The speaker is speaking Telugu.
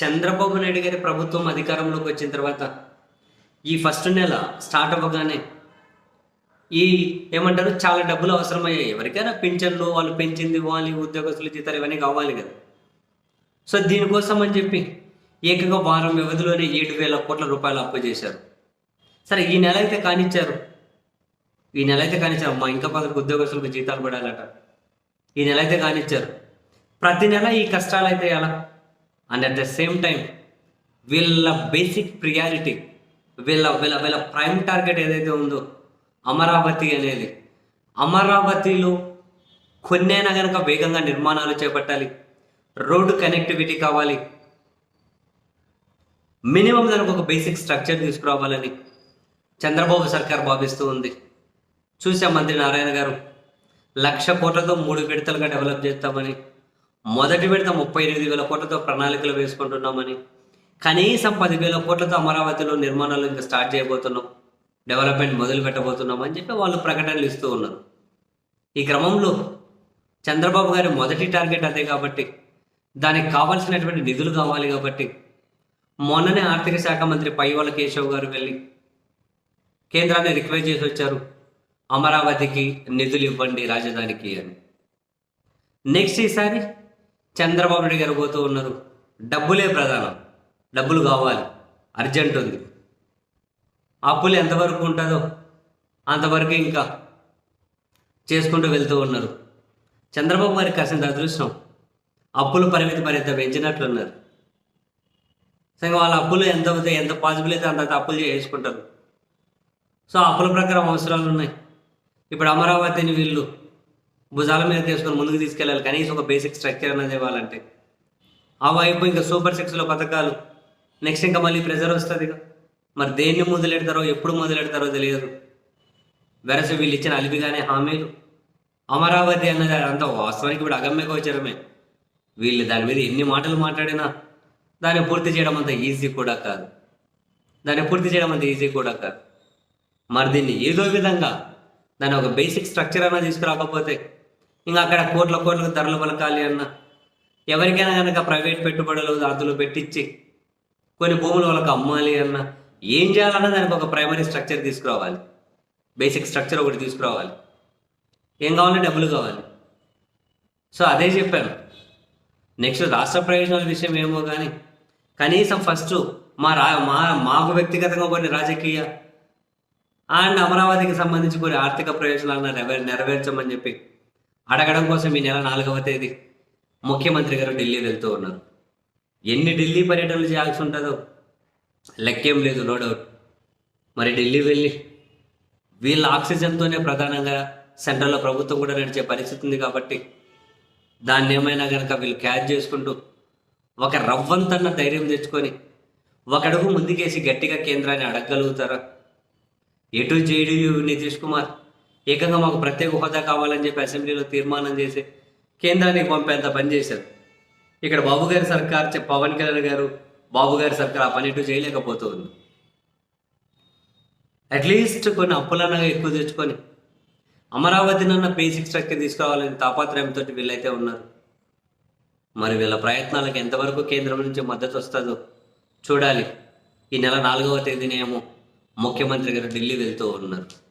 చంద్రబాబు నాయుడు గారి ప్రభుత్వం అధికారంలోకి వచ్చిన తర్వాత ఈ ఫస్ట్ నెల స్టార్ట్ అవ్వగానే ఈ ఏమంటారు చాలా డబ్బులు అవసరమయ్యాయి. ఎవరికైనా పింఛన్లు వాళ్ళు పెంచింది ఇవ్వాలి ఉద్యోగస్తులు జీతాలు ఇవన్నీ కావాలి కదా. సో దీనికోసం అని చెప్పి ఏకంగా వారం వ్యవధిలోనే ఏడు వేల కోట్ల రూపాయలు అప్పు చేశారు. సరే ఈ నెల అయితే కానిచ్చారు. ఈ నెల అయితే కానిచ్చారు. మా ఇంకా కొందరికి ఉద్యోగస్తులకు జీతాలు పడాలట. ఈ నెల అయితే కానిచ్చారు. ప్రతి నెల ఈ కష్టాలు అయితే ఎలా? And at the same time వీళ్ళ బేసిక్ ప్రియారిటీ వీళ్ళ వీళ్ళ వీళ్ళ ప్రైమ్ టార్గెట్ ఏదైతే ఉందో అమరావతి అనేది. అమరావతిలో కొన్నైనా కనుక వేగంగా నిర్మాణాలు చేపట్టాలి రోడ్డు కనెక్టివిటీ కావాలి మినిమం దానికి ఒక బేసిక్ స్ట్రక్చర్ తీసుకురావాలని చంద్రబాబు సర్కార్ భావిస్తూ ఉంది. చూసాం మంత్రి నారాయణ గారు లక్ష కోట్లతో మూడు విడతలుగా డెవలప్ చేస్తామని. మొదటి విడత ముప్పై ఎనిమిది వేల కోట్లతో ప్రణాళికలు వేసుకుంటున్నామని కనీసం పదివేల కోట్లతో అమరావతిలో నిర్మాణాలు ఇంకా స్టార్ట్ చేయబోతున్నాం డెవలప్మెంట్ మొదలు పెట్టబోతున్నాం అని చెప్పి వాళ్ళు ప్రకటనలు ఇస్తూ ఉన్నారు. ఈ క్రమంలో చంద్రబాబు గారి మొదటి టార్గెట్ అదే కాబట్టి దానికి కావాల్సినటువంటి నిధులు కావాలి కాబట్టి మొన్ననే ఆర్థిక శాఖ మంత్రి పైవల కేశవ్ గారు వెళ్ళి కేంద్రాన్ని రిక్వెస్ట్ చేసి వచ్చారు అమరావతికి నిధులు ఇవ్వండి రాజధానికి అని. నెక్స్ట్ ఈసారి చంద్రబాబు నాయుడు గారు పోతూ ఉన్నారు. డబ్బులే ప్రధానం. డబ్బులు కావాలి. అర్జెంట్ ఉంది. అప్పులు ఎంతవరకు ఉంటుందో అంతవరకు ఇంకా చేసుకుంటూ వెళ్తూ ఉన్నారు. చంద్రబాబు గారికి కాసింత అదృష్టం అప్పులు పరిమితి మరింత పెంచినట్లున్నారు. సరే వాళ్ళ అప్పులు ఎంత అవుతాయి ఎంత పాసిబుల్ అయితే అంత అప్పులు చేసుకుంటారు. సో అప్పుల ప్రకారం అవసరాలు ఉన్నాయి. ఇప్పుడు అమరావతిని వీళ్ళు భుజాల మీద తీసుకొని ముందుకు తీసుకెళ్ళాలి. కనీసం ఒక బేసిక్ స్ట్రక్చర్ అనేది ఇవ్వాలంటే. ఆ వైపు ఇంకా సూపర్ సిక్స్లో పథకాలు. నెక్స్ట్ ఇంకా మళ్ళీ ప్రెజర్ వస్తుంది మరి దేన్ని మొదలెడతారో ఎప్పుడు మొదలెడతారో తెలియదు. వెరస వీళ్ళు ఇచ్చిన అలిపిగానే హామీలు. అమరావతి అన్నది అంతా వాస్తవానికి ఇప్పుడు అగమ్య గోచరమే. వీళ్ళు దాని మీద ఎన్ని మాటలు మాట్లాడినా దాన్ని పూర్తి చేయడం అంత ఈజీ కూడా కాదు. దాన్ని పూర్తి చేయడం అంత ఈజీ కూడా కాదు. మరి దీన్ని ఏదో విధంగా దాని ఒక బేసిక్ స్ట్రక్చర్ అన్నా తీసుకురాకపోతే ఇంకా అక్కడ కోట్ల కోట్లకు ధరలు పలకాలి అన్న. ఎవరికైనా కనుక ప్రైవేట్ పెట్టుబడులు అందులో పెట్టించి కొన్ని భూములు వాళ్ళకి అమ్మాలి అన్న. ఏం చేయాలన్నా దానికి ఒక ప్రైమరీ స్ట్రక్చర్ తీసుకురావాలి. బేసిక్ స్ట్రక్చర్ ఒకటి తీసుకురావాలి. ఏం కావాలంటే డబ్బులు కావాలి. సో అదే చెప్పాను. నెక్స్ట్ రాష్ట్ర ప్రయోజనాల విషయం ఏమో కానీ కనీసం ఫస్ట్ మా రా మా మాకు వ్యక్తిగతంగా కొన్ని రాజకీయ అండ్ అమరావతికి సంబంధించి కొన్ని ఆర్థిక ప్రయోజనాలను నెరవే నెరవేర్చమని చెప్పి అడగడం కోసం ఈ నెల నాలుగవ తేదీ ముఖ్యమంత్రి గారు ఢిల్లీ వెళ్తూ ఉన్నారు. ఎన్ని ఢిల్లీ పర్యటనలు చేయాల్సి ఉంటుందో? లెక్కేం లేదు నో డౌట్. మరి ఢిల్లీ వెళ్ళి వీళ్ళ ఆక్సిజన్తోనే ప్రధానంగా సెంట్రల్లో ప్రభుత్వం కూడా నడిచే పరిస్థితి ఉంది కాబట్టి దాన్ని ఏమైనా కనుక వీళ్ళు క్యాచ్ చేసుకుంటూ ఒక రవ్వంతన్న ధైర్యం తెచ్చుకొని ఒక అడుగు ముందుకేసి గట్టిగా కేంద్రాన్ని అడగగలుగుతారా? ఎటు జేడీయూ నితీష్ కుమార్? ఏకంగా మాకు ప్రత్యేక హోదా కావాలని చెప్పి అసెంబ్లీలో తీర్మానం చేసి కేంద్రానికి పంపేంత పని చేశారు. ఇక్కడ బాబు గారి సర్కార్ పవన్ కళ్యాణ్ గారు బాబు గారి సర్కార్ ఆ పని ఇటు చేయలేకపోతుంది. అట్లీస్ట్ కొన్ని అప్పులన్నగా ఎక్కువ తెచ్చుకొని అమరావతినన్న బేసిక్ స్ట్రక్చర్ తీసుకురావాలని తాపత్రయంతో వీళ్ళైతే ఉన్నారు. మరి వీళ్ళ ప్రయత్నాలకు ఎంతవరకు కేంద్రం నుంచి మద్దతు వస్తుందో చూడాలి. ఈ నెల నాలుగవ తేదీనేమో ముఖ్యమంత్రి గారు ఢిల్లీ వెళ్తూ ఉన్నారు.